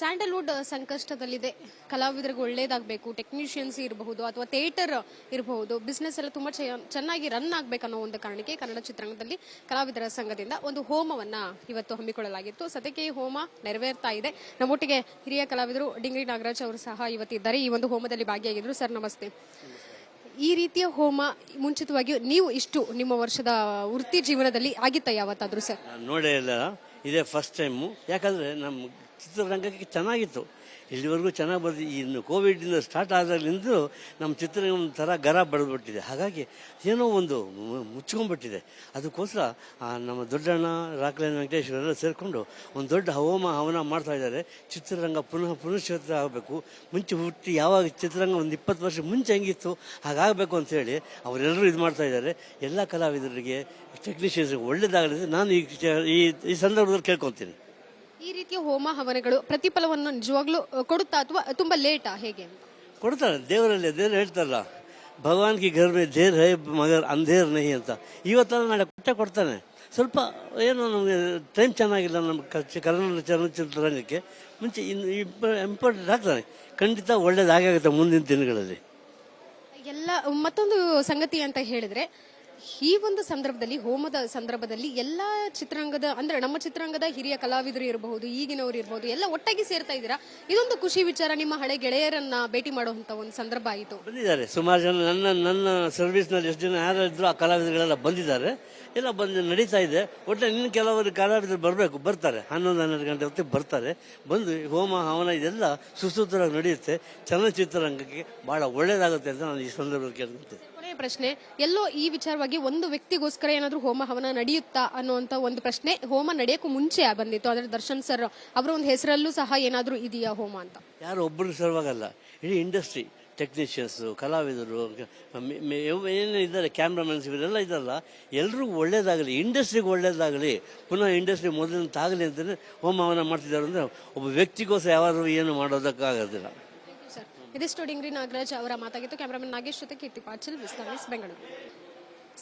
Sandalwood ಸಂಕಷ್ಟದಲ್ಲಿದೆ. ಕಲಾವಿದರಿಗೆ ಒಳ್ಳೇದಾಗಬೇಕು technicians ಇರಬಹುದು ಅಥವಾ ಥಿಯೇಟರ್ ಇರಬಹುದು. ಬಿಸ್ನೆಸ್ ಎಲ್ಲ ತುಂಬ ಚೆನ್ನಾಗಿ ರನ್ ಆಗ್ಬೇಕನ್ನೋ ಒಂದು ಕಾರಣಕ್ಕೆ ಕನ್ನಡ ಚಿತ್ರರಂಗದಲ್ಲಿ ಕಲಾವಿದರ ಸಂಘದಿಂದ ಒಂದು ಹೋಮವನ್ನ ಇವತ್ತು ಹಮ್ಮಿಕೊಳ್ಳಲಾಗಿತ್ತು. ಸದ್ಯಕ್ಕೆ ಈ ಹೋಮ ನೆರವೇರ್ತಾ ಇದೆ. ನಮ್ಮೊಟ್ಟಿಗೆ ಹಿರಿಯ ಕಲಾವಿದರು ಡಿಂಗ್ರಿ ನಾಗರಾಜ್ ಅವರು ಸಹ ಇವತ್ತಿದ್ದಾರೆ. ಈ ಒಂದು ಹೋಮದಲ್ಲಿ ಭಾಗಿಯಾಗಿದ್ರು. ಸರ್, ನಮಸ್ತೆ. ಈ ರೀತಿಯ ಹೋಮ ಮುಂಚಿತವಾಗಿ ನೀವು ಇಷ್ಟು ನಿಮ್ಮ ವರ್ಷದ ವೃತ್ತಿ ಜೀವನದಲ್ಲಿ ಆಗಿತ್ತ ಯಾವತ್ತಾದ್ರೂ, ಸರ್? ನೋಡೇ ಇಲ್ಲ. ಇದೇ ಫಸ್ಟ್ ಟೈಮು ಯಾಕಂದ್ರೆ ನಮ್ಮ ಚಿತ್ರರಂಗಕ್ಕೆ ಚೆನ್ನಾಗಿತ್ತು. ಇಲ್ಲಿವರೆಗೂ ಚೆನ್ನಾಗಿ ಬರ್ದು ಇನ್ನು ಕೋವಿಡಿಂದ ಸ್ಟಾರ್ಟ್ ಆದಾಗಲಿಂದ ನಮ್ಮ ಒಂದು ಥರ ಗರ ಬಡ್ದುಬಿಟ್ಟಿದೆ. ಹಾಗಾಗಿ ಏನೋ ಒಂದು ಮುಚ್ಕೊಂಡ್ಬಿಟ್ಟಿದೆ. ಅದಕ್ಕೋಸ್ಕರ ನಮ್ಮ ದೊಡ್ಡಣ್ಣ ರಾಕಲೇನ ವೆಂಕಟೇಶ್ವರ ಎಲ್ಲ ಸೇರಿಕೊಂಡು ಒಂದು ದೊಡ್ಡ ಹೋಮ ಹವನ ಮಾಡ್ತಾ ಇದ್ದಾರೆ. ಚಿತ್ರರಂಗ ಪುನಃ ಪುನಶ್ಚೇತ್ರ ಆಗಬೇಕು. ಮುಂಚೆ ಹುಟ್ಟಿ ಯಾವಾಗ ಚಿತ್ರರಂಗ ಒಂದು ಇಪ್ಪತ್ತು ವರ್ಷ ಮುಂಚೆ ಹೆಂಗಿತ್ತು, ಹಾಗಾಗಬೇಕು ಅಂತೇಳಿ ಅವರೆಲ್ಲರೂ ಇದು ಮಾಡ್ತಾ ಇದ್ದಾರೆ. ಎಲ್ಲ ಕಲಾವಿದರಿಗೆ ಟೆಕ್ನಿಷಿಯನ್ಸ್ಗೆ ಒಳ್ಳೇದಾಗಲಿದೆ ನಾನು ಈ ಈ ಸಂದರ್ಭದಲ್ಲಿ ಕೇಳ್ಕೊತೀನಿ. ಈ ರೀತಿಯ ಹೋಮ ಹವನಗಳು ಪ್ರತಿಫಲವನ್ನು ನಿಜವಾಗ್ಲೂ ಕೊಡುತ್ತಾ ಅಥವಾ ತುಂಬಾ ಲೇಟಾ ಹೇಗೆ ಕೊಡ್ತಾರೆ ದೇವರಲ್ಲಿ ದೇವ್ರು ಹೇಳ್ತಾರಲ್ಲ ಭಗವಾನ್ ಕಿ ಘರ್ ಮೇ ದೇರ್ ಹೈ ಮಗರ್ ಅಂಧೇರ್ ನಹಿ ಅಂತ. ಇವತ್ತಲ್ಲ ನಾಳೆ ಕೊಟ್ಟೆ ಕೊಡ್ತಾನೆ. ಸ್ವಲ್ಪ ಏನು ನಮಗೆ ಟೈಮ್ ಚೆನ್ನಾಗಿಲ್ಲ ನಮ್ಮ ಕ- ಕನ್ನಡ ಚಲನಚಿತ್ರರಂಗಕ್ಕೆ. ಮುಂಚೆ ಇನ್ನು ಇಂಪಾರ್ಟೆಂಟ್ ಆಗ್ತಾನೆ. ಖಂಡಿತ ಒಳ್ಳೇದಾಗುತ್ತೆ ಮುಂದಿನ ದಿನಗಳಲ್ಲಿ. ಎಲ್ಲ ಮತ್ತೊಂದು ಸಂಗತಿ ಅಂತ ಹೇಳಿದ್ರೆ ಈ ಒಂದು ಸಂದರ್ಭದಲ್ಲಿ ಹೋಮದ ಸಂದರ್ಭದಲ್ಲಿ ಎಲ್ಲಾ ಚಿತ್ರರಂಗದ ಅಂದ್ರೆ ನಮ್ಮ ಚಿತ್ರರಂಗದ ಹಿರಿಯ ಕಲಾವಿದರು ಇರಬಹುದು ಈಗಿನವರು ಇರಬಹುದು ಎಲ್ಲ ಒಟ್ಟಾಗಿ ಸೇರ್ತಾ ಇದ್ದೀರಾ? ಇದೊಂದು ಖುಷಿ ವಿಚಾರ ನಿಮ್ಮ ಹಳೆ ಗೆಳೆಯರನ್ನ ಭೇಟಿ ಮಾಡುವಂತ ಒಂದು ಸಂದರ್ಭ ಆಯಿತು. ಬಂದಿದ್ದಾರೆ. ಸುಮಾರು ಜನ ನನ್ನ ನನ್ನ ಸರ್ವಿಸ್ನಲ್ಲಿ ಎಷ್ಟು ಜನ ಯಾರು ಇದ್ರು ಆ ಕಲಾವಿದರುಗಳೆಲ್ಲ ಬಂದಿದ್ದಾರೆ. ಎಲ್ಲ ಬಂದು ನಡೀತಾ ಇದೆ. ಒಟ್ಟೆ ಇನ್ನು ಕೆಲವರು ಕಲಾವಿದರು ಬರಬೇಕು ಬರ್ತಾರೆ. ಹನ್ನೊಂದು ಹನ್ನೆರಡು ಗಂಟೆ ಹೊತ್ತಿಗೆ ಬರ್ತಾರೆ. ಬಂದು ಹೋಮ ಹವನ ಇದೆಲ್ಲ ಸುಸೂತ್ರವಾಗಿ ನಡೆಯುತ್ತೆ. ಚಲನಚಿತ್ರರಂಗಕ್ಕೆ ಬಹಳ ಒಳ್ಳೇದಾಗುತ್ತೆ ಅಂತ ನಾನು ಈ ಸಂದರ್ಭದಲ್ಲಿ ಕೇಳ್ಕೊತೀನಿ ಕೊನೆಯ ಪ್ರಶ್ನೆ ಎಲ್ಲೋ ಈ ವಿಚಾರವಾಗಿ ಒಂದು ವ್ಯಕ್ತಿಗೋಸ್ಕರ ಏನಾದ್ರೂ ಹೋಮ ಹವನ ನಡೆಯುತ್ತಾ ಅನ್ನುವಂತ ಒಂದು ಪ್ರಶ್ನೆ ಹೋಮ ನಡೆಯಕ್ಕೂ ಮುಂಚೆ ಬಂದಿತ್ತು. ಆದ್ರೆ ದರ್ಶನ್ ಸರ್ ಅವರ ಒಂದು ಹೆಸರಲ್ಲೂ ಸಹ ಏನಾದರೂ ಇದೆಯಾ ಹೋಮ ಅಂತ? ಯಾರು ಒಬ್ಬರು ಸರ್ವಾಗಲ್ಲ. ಇಡೀ ಇಂಡಸ್ಟ್ರಿ ಟೆಕ್ನಿಷಿಯನ್ಸು ಕಲಾವಿದರು ಏನೇನು ಇದ್ದಾರೆ ಕ್ಯಾಮ್ರಾಮನ್ಸ್ ಇವರೆಲ್ಲ ಇದ್ದಾರಲ್ಲ ಎಲ್ರಿಗೂ ಒಳ್ಳೇದಾಗಲಿ ಇಂಡಸ್ಟ್ರಿಗೆ ಒಳ್ಳೇದಾಗಲಿ ಪುನಃ ಇಂಡಸ್ಟ್ರಿ ಮೊದಲಿನಂತಾಗಲಿ ಅಂತಲೇ ಹೋಮ ಹವನ ಮಾಡ್ತಿದ್ದಾರೆ ಅಂದರೆ ಒಬ್ಬ ವ್ಯಕ್ತಿಗೋಸ್ಕರ ಯಾರು ಏನು ಮಾಡೋದಕ್ಕಾಗೋದಿಲ್ಲ. ಸರ್ ಇದಿಷ್ಟು ಡಿಂಗ್ರಿ ನಾಗರಾಜ್ ಅವರ ಮಾತಾಗಿತ್ತು ಕ್ಯಾಮ್ರಾಮನ್ ನಾಗೇಶ್ ಜೊತೆ ಕೀರ್ತಿ ಪಾಚಲ್ ವಿಸ್ತಾರಿಸ್ ಬೆಂಗಳೂರು.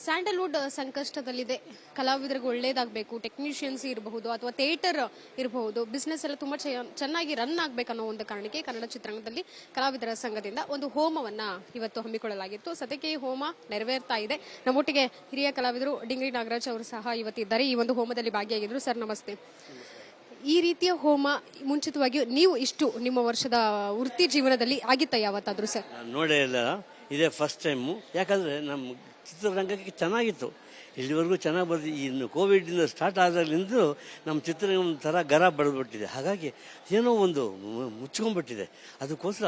ಸ್ಯಾಂಡಲ್ವುಡ್ ಸಂಕಷ್ಟದಲ್ಲಿದೆ. ಕಲಾವಿದರಿಗೆ ಒಳ್ಳೇದಾಗಬೇಕು ಟೆಕ್ನಿಷಿಯನ್ಸ್ ಇರಬಹುದು ಅಥವಾ ಥಿಯೇಟರ್ ಇರಬಹುದು. ಬಿಸ್ನೆಸ್ ಎಲ್ಲ ತುಂಬ ಚೆನ್ನಾಗಿ ರನ್ ಆಗ್ಬೇಕನ್ನೋ ಒಂದು ಕಾರಣಕ್ಕೆ ಕನ್ನಡ ಚಿತ್ರರಂಗದಲ್ಲಿ ಕಲಾವಿದರ ಸಂಘದಿಂದ ಒಂದು ಹೋಮವನ್ನು ಇವತ್ತು ಹಮ್ಮಿಕೊಳ್ಳಲಾಗಿತ್ತು. ಸದ್ಯಕ್ಕೆ ಈ ಹೋಮ ನೆರವೇರ್ತಾ ಇದೆ. ನಮ್ಮೊಟ್ಟಿಗೆ ಹಿರಿಯ ಕಲಾವಿದರು ಡಿಂಗ್ರಿ ನಾಗರಾಜ್ ಅವರು ಸಹ ಇವತ್ತಿದ್ದಾರೆ. ಈ ಒಂದು ಹೋಮದಲ್ಲಿ ಭಾಗಿಯಾಗಿದ್ರು. ಸರ್, ನಮಸ್ತೆ. ಈ ರೀತಿಯ ಹೋಮ ಮುಂಚಿತವಾಗಿ ನೀವು ಇಷ್ಟು ನಿಮ್ಮ ವರ್ಷದ ವೃತ್ತಿ ಜೀವನದಲ್ಲಿ ಆಗಿತ್ತ ಯಾವತ್ತಾದರೂ, ಸರ್? ನೋಡೇ ಇಲ್ಲ. ಇದೇ ಫಸ್ಟ್ ಟೈಮು ಯಾಕಂದರೆ ನಮ್ಮ ಚಿತ್ರರಂಗಕ್ಕೆ ಚೆನ್ನಾಗಿತ್ತು. ಇಲ್ಲಿವರೆಗೂ ಚೆನ್ನಾಗಿ ಬರ್ದು ಇನ್ನು ಕೋವಿಡಿಂದ ಸ್ಟಾರ್ಟ್ ಆದಾಗಲಿಂದ ನಮ್ಮ ಚಿತ್ರರಂಗ ಒಂದು ಥರ ಗರ ಬಡಿದ್ಬಿಟ್ಟಿದೆ. ಹಾಗಾಗಿ ಏನೋ ಒಂದು ಮುಚ್ಕೊಂಡ್ಬಿಟ್ಟಿದೆ. ಅದಕ್ಕೋಸ್ಕರ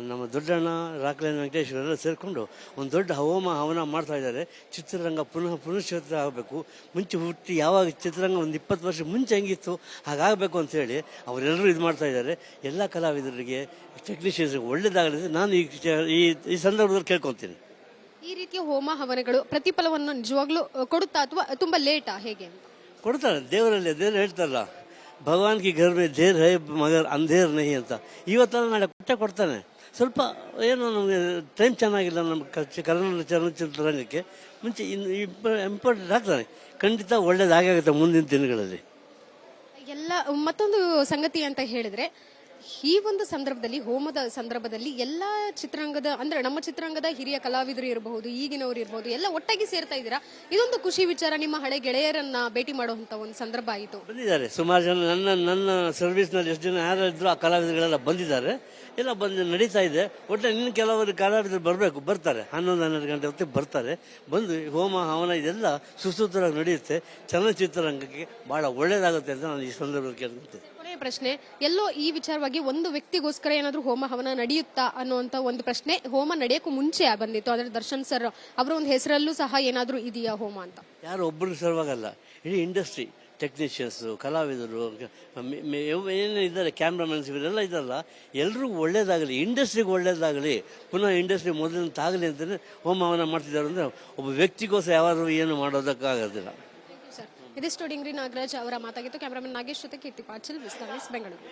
ನಮ್ಮ ದೊಡ್ಡಣ್ಣ ರಾಕ್ಲೈನ್ ವೆಂಕಟೇಶ್ವರ ಎಲ್ಲ ಸೇರಿಕೊಂಡು ಒಂದು ದೊಡ್ಡ ಹವಾಮ ಹವನ ಮಾಡ್ತಾ ಇದ್ದಾರೆ. ಚಿತ್ರರಂಗ ಪುನಃ ಪುನಶ್ಚೇತ ಆಗಬೇಕು. ಮುಂಚೆ ಹುಟ್ಟಿ ಯಾವಾಗ ಚಿತ್ರರಂಗ ಒಂದು ಇಪ್ಪತ್ತು ವರ್ಷ ಮುಂಚೆ ಹೆಂಗಿತ್ತು, ಹಾಗಾಗಬೇಕು ಅಂಥೇಳಿ ಅವರೆಲ್ಲರೂ ಇದು ಮಾಡ್ತಾ ಇದ್ದಾರೆ. ಎಲ್ಲ ಕಲಾವಿದರಿಗೆ ಟೆಕ್ನಿಷಿಯನ್ಸ್ಗೆ ಒಳ್ಳೇದಾಗಲಿದೆ ನಾನು ಈ- ಈ ಸಂದರ್ಭದಲ್ಲಿ ಕೇಳ್ಕೊತೀನಿ. ಈ ರೀತಿಯ ಹೋಮ ಹವನಗಳು ಪ್ರತಿಫಲವನ್ನು ನಿಜವಾಗ್ಲೂ ಕೊಡುತ್ತಾ ಅಥವಾ ತುಂಬಾ ಲೇಟಾ ಹೇಗೆ? ಕೊಡ್ತಾರೆ ದೇವರಲ್ಲಿ ದೇವ್ರು ಹೇಳ್ತಾರಲ್ಲ ಭಗವಾನ್ ಕಿ ಘರ್ ಮೇ ದೇರ್ ಹೈ ಮಗರ್ ಅಂಧೇರ್ ನಹಿ ಅಂತ. ಇವತ್ತಲ್ಲ ನಾಳೆ ಕೊಟ್ಟೆ ಕೊಡ್ತಾನೆ. ಸ್ವಲ್ಪ ಏನು ನಮಗೆ ಟೈಮ್ ಚೆನ್ನಾಗಿಲ್ಲ ನಮ್ಮ ಕ- ಕನ್ನಡ ಚಲನಚಿತ್ರರಂಗಕ್ಕೆ. ಮುಂಚೆ ಇನ್ನು ಇಂಪಾರ್ಟೆಂಟ್ ಆಗ್ತಾನೆ. ಖಂಡಿತ ಒಳ್ಳೇದಾಗುತ್ತೆ ಮುಂದಿನ ದಿನಗಳಲ್ಲಿ. ಎಲ್ಲ ಮತ್ತೊಂದು ಸಂಗತಿ ಅಂತ ಹೇಳಿದ್ರೆ ಈ ಒಂದು ಸಂದರ್ಭದಲ್ಲಿ, ಹೋಮದ ಸಂದರ್ಭದಲ್ಲಿ ಎಲ್ಲ ಚಿತ್ರರಂಗದ ಅಂದ್ರೆ ನಮ್ಮ ಚಿತ್ರರಂಗದ ಹಿರಿಯ ಕಲಾವಿದರು ಇರಬಹುದು, ಈಗಿನವರು ಇರಬಹುದು, ಎಲ್ಲ ಒಟ್ಟಾಗಿ ಸೇರ್ತಾ ಇದ್ದೀರಾ? ಇದೊಂದು ಖುಷಿ ವಿಚಾರ ನಿಮ್ಮ ಹಳೆ ಗೆಳೆಯರನ್ನ ಭೇಟಿ ಮಾಡುವಂತ ಒಂದು ಸಂದರ್ಭ ಆಯಿತು. ಬಂದಿದ್ದಾರೆ. ಸುಮಾರು ಜನ ನನ್ನ ನನ್ನ ಸರ್ವಿಸ್ನಲ್ಲಿ ಎಷ್ಟು ಜನ ಯಾರು ಇದ್ರು ಆ ಕಲಾವಿದರುಗಳೆಲ್ಲ ಬಂದಿದ್ದಾರೆ. ಎಲ್ಲ ಬಂದು ನಡೀತಾ ಇದೆ. ಒಟ್ಟೆ ಇನ್ನು ಕೆಲವರು ಕಲಾವಿದರು ಬರಬೇಕು, ಬರ್ತಾರೆ. ಹನ್ನೊಂದು, ಹನ್ನೆರಡು ಗಂಟೆ ಹೊತ್ತಿಗೆ ಬರ್ತಾರೆ. ಬಂದು ಹೋಮ, ಹವನ ಇದೆಲ್ಲ ಸುಸೂತ್ರವಾಗಿ ನಡೆಯುತ್ತೆ. ಚಲನಚಿತ್ರರಂಗಕ್ಕೆ ಭಾಳ ಒಳ್ಳೇದಾಗುತ್ತೆ ಅಂತ ನಾನು ಈ ಸಂದರ್ಭದಲ್ಲಿ ಕೇಳ್ಕೊತೀನಿ ಕೊನೆಯ ಪ್ರಶ್ನೆ, ಎಲ್ಲೋ ಈ ವಿಚಾರವಾಗಿ ಒಂದು ವ್ಯಕ್ತಿಗೋಸ್ಕರ ಏನಾದ್ರೂ ಹೋಮ ಹವನ ನಡೆಯುತ್ತಾ ಅನ್ನುವಂತ ಒಂದು ಪ್ರಶ್ನೆ ಹೋಮ ನಡೆಯಕ್ಕೂ ಮುಂಚೆ ಬಂದಿತ್ತು. ಆದರೆ ದರ್ಶನ್ ಸರ್ ಅವರ ಒಂದು ಹೆಸರಲ್ಲೂ ಸಹ ಏನಾದ್ರೂ ಇದೆಯಾ ಹೋಮ ಅಂತ? ಯಾರು ಒಬ್ಬರು ಸರ್ವಾಗಲ್ಲ. ಇಡೀ ಇಂಡಸ್ಟ್ರಿ ಟೆಕ್ನಿಷಿಯನ್ಸು ಕಲಾವಿದರು ಏನೇನು ಇದ್ದಾರೆ ಕ್ಯಾಮ್ರಾಮನ್ಸ್ ಇವರೆಲ್ಲ ಇದ್ದಾರಲ್ಲ ಎಲ್ಲರೂ ಒಳ್ಳೇದಾಗಲಿ ಇಂಡಸ್ಟ್ರಿಗೆ ಒಳ್ಳೇದಾಗಲಿ, ಪುನಃ ಇಂಡಸ್ಟ್ರಿ ಮೊದಲಿನಂತಾಗಲಿ ಅಂತಲೇ ಹೋಮ ಹವನ ಮಾಡ್ತಿದ್ದಾರೆ ಅಂದರೆ ಒಬ್ಬ ವ್ಯಕ್ತಿಗೋಸ್ಕರ ಯಾವಾದರೂ ಏನು ಮಾಡೋದಕ್ಕಾಗೋದಿಲ್ಲ. ಇದಿಷ್ಟು ಡಿಂಗ್ರಿ ನಾಗರಾಜ್ ಅವರ ಮಾತಾಗಿತ್ತು ಕ್ಯಾಮರಾಮನ್ ನಾಗೇಶ್ ಜೊತೆ ಕೀರ್ತಿ ಪಾಚಲ್ ವಿಸ್ತಾರಿಸ್ ಬೆಂಗಳೂರು.